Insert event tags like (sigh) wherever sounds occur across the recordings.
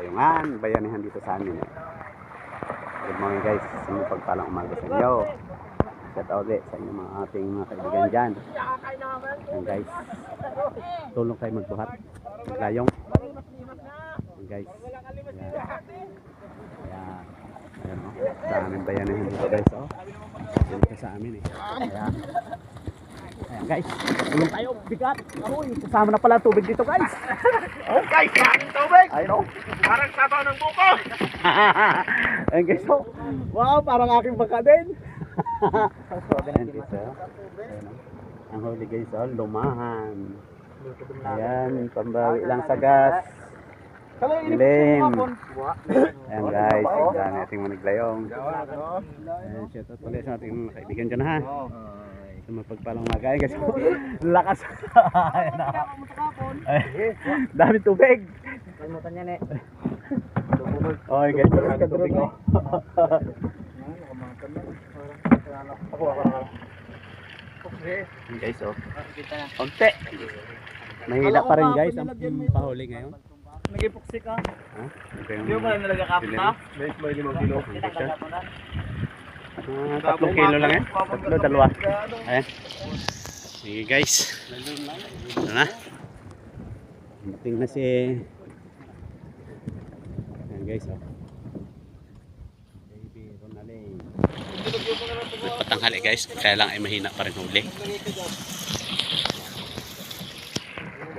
Kayungan, bayanihan dito sa amin. Eh. Good morning guys, sa mga pagpalang umaga sa inyo. Shout out ulit sa inyo mga ating mga kaibigan dyan. Ayan guys, tulong kayo magbuhat. Maglayong. Ayan guys. Ayan. Ayan. Ayan o. Sa amin bayanihan dito guys o. Dito sa amin eh. Ayan. Ayan guys, tulong tayo, bigat. Aroy, kasama na pala tubig dito guys. (laughs) Oh guys, maraming tubig! Ayun o. Parang sabaw ng buko! (laughs) Ayan guys, oh. Wow, parang aking baka din. (laughs) Ayan oh. Oh. Ang huli guys, oh, lumahan. Ayan, pambawi lang sa gas. Lim. Ayan guys, ayan ating maniglayong. Ayan, shout out ulit sa ating kaibigan dyan ha. Sa mapagpalang mga guys. (laughs) Lakas. Ayan na. Ay, Dami tubig. Kalimutan yan eh. Okay guys, ka tubig oh. Ako, ako, ako. Guys, oh. Konti. Mahina pa rin guys ang pahuli ngayon. Nagipuksi ka. Ha? Hindi mo ba nalagakapit ha? May may limang kilo. Ah, tatlong kilo lang eh. Tatlo, dalawa. Ayan. Sige guys. Ito na. Dumating na si... Ayan guys oh. Baby Ronaldin. Patanghali guys. Kaya lang ay mahina pa rin huli.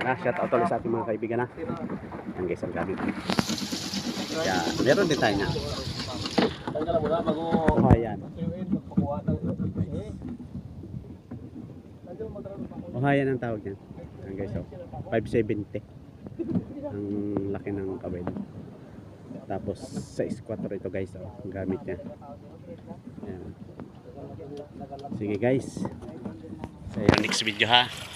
Yan na, shout out ulit sa ating mga kaibigan na. Yan guys, ang gamit. Yan, meron din tayo niya. Oh, yan. Ohayan ang tawag niyan. Yan guys, oh. 570. Ang laki ng kawil. Tapos sa squatter ito guys, oh. Ang gamit niya. Yan. Sige guys. Sa next video ha.